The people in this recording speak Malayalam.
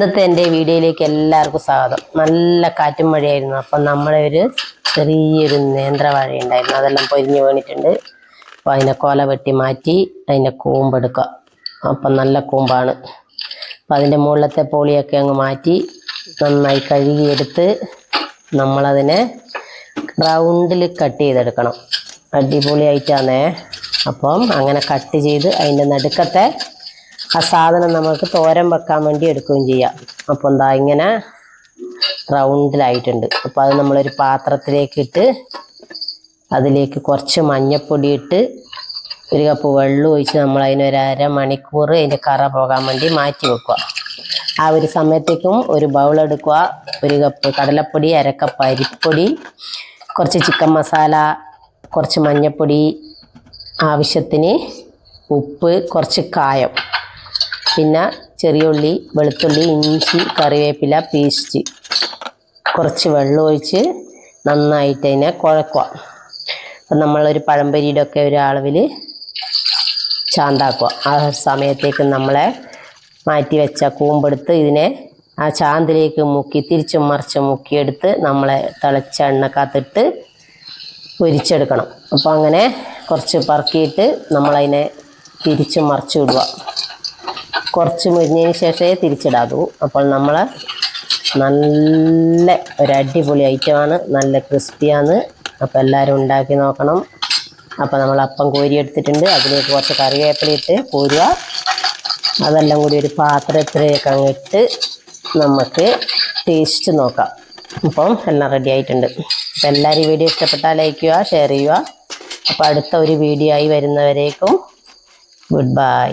ഇന്നത്തെ എന്റെ വീഡിയോയിലേക്ക് എല്ലാവർക്കും സ്വാഗതം. നല്ല കാറ്റും മഴയായിരുന്നു. അപ്പം നമ്മളെ ഒരു ചെറിയൊരു നേന്ത്രവാഴ ഉണ്ടായിരുന്നു. അതെല്ലാം പൊരിഞ്ഞു വീണിട്ടുണ്ട്. അപ്പോൾ അതിനെ കൊല വെട്ടി മാറ്റി അതിന്റെ കൂമ്പെടുക്കുക അപ്പം നല്ല കൂമ്പാണ്. അപ്പം അതിന്റെ മുകളിലത്തെ പോളിയൊക്കെ അങ്ങ് മാറ്റി നന്നായി കഴുകിയെടുത്ത് നമ്മളതിനെ റൗണ്ടിൽ കട്ട് ചെയ്തെടുക്കണം. അടിപൊളിയായിട്ടാണേ അപ്പം അങ്ങനെ കട്ട് ചെയ്ത് അതിന്റെ നടുക്കത്തെ ആ സാധനം നമുക്ക് തോരൻ വെക്കാൻ വേണ്ടി എടുക്കുകയും ചെയ്യാം. അപ്പോൾ എന്താ ഇങ്ങനെ റൗണ്ടിലായിട്ടുണ്ട്. അപ്പോൾ അത് നമ്മളൊരു പാത്രത്തിലേക്ക് ഇട്ട് അതിലേക്ക് കുറച്ച് മഞ്ഞപ്പൊടി ഇട്ട് ഒരു കപ്പ് വെള്ളം ഒഴിച്ച് നമ്മൾ അതിനൊരു അരമണിക്കൂർ അതിന്റെ കറ പോകാൻ വേണ്ടി മാറ്റി വെക്കുക. ആ ഒരു സമയത്തേക്കും ഒരു ബൗൾ എടുക്കുക. ഒരു കപ്പ് കടലപ്പൊടി അരക്കപ്പ് അരിപ്പൊടി കുറച്ച് ചിക്കൻ മസാല കുറച്ച് മഞ്ഞപ്പൊടി ആവശ്യത്തിന് ഉപ്പ് കുറച്ച് കായം. പിന്നെ ചെറിയ ഉള്ളി വെളുത്തുള്ളി ഇഞ്ചി കറിവേപ്പില പേസ്റ്റ്. കുറച്ച് വെള്ളം ഒഴിച്ച് നന്നായിട്ട് അതിനെ കുഴക്കുക. അപ്പം നമ്മളൊരു പഴംപൊരിയുടെ ഒക്കെ ഒരു അളവിൽ ചാന്താക്കുക. ആ സമയത്തേക്ക് നമ്മളെ മാറ്റി വെച്ച കൂമ്പെടുത്ത് ഇതിനെ ആ ചാന്തിലേക്ക് മുക്കി തിരിച്ചും മറിച്ചും മുക്കിയെടുത്ത് നമ്മളെ തിളച്ച എണ്ണക്കകത്തിട്ട് പൊരിച്ചെടുക്കണം. അപ്പോൾ അങ്ങനെ കുറച്ച് പറക്കിയിട്ട് നമ്മളതിനെ തിരിച്ചും മറിച്ചു വിടുക കുറച്ച് മുരിഞ്ഞതിന് ശേഷമേ തിരിച്ചിടാതൂ അപ്പോൾ നമ്മൾ നല്ല ഒരു അടിപൊളി ഐറ്റമാണ്. നല്ല ക്രിസ്പിയാണ്. അപ്പോൾ എല്ലാവരും ഉണ്ടാക്കി നോക്കണം. അപ്പോൾ നമ്മൾ അപ്പം കോരി എടുത്തിട്ടുണ്ട്. അതിലേക്ക് കുറച്ച് കറിവേപ്പില ഇട്ട് കോരുക. അതെല്ലാം കൂടി ഒരു പാത്രത്തിലേക്ക് അങ്ങ് ഇട്ട് നമുക്ക് ടേസ്റ്റ് നോക്കാം. അപ്പം എല്ലാം റെഡി ആയിട്ടുണ്ട്. അപ്പം എല്ലാവരും വീഡിയോ ഇഷ്ടപ്പെട്ടാൽ ലൈക്ക് ചെയ്യുക ഷെയർ ചെയ്യുക. അപ്പോൾ അടുത്ത ഒരു വീഡിയോ ആയി വരുന്നവരേക്കും ഗുഡ് ബൈ